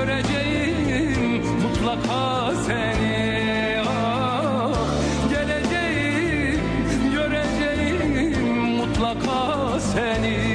göreceğim mutlaka seni. Ah, geleceğim göreceğim mutlaka seni.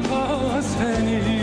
Mutlaka seni.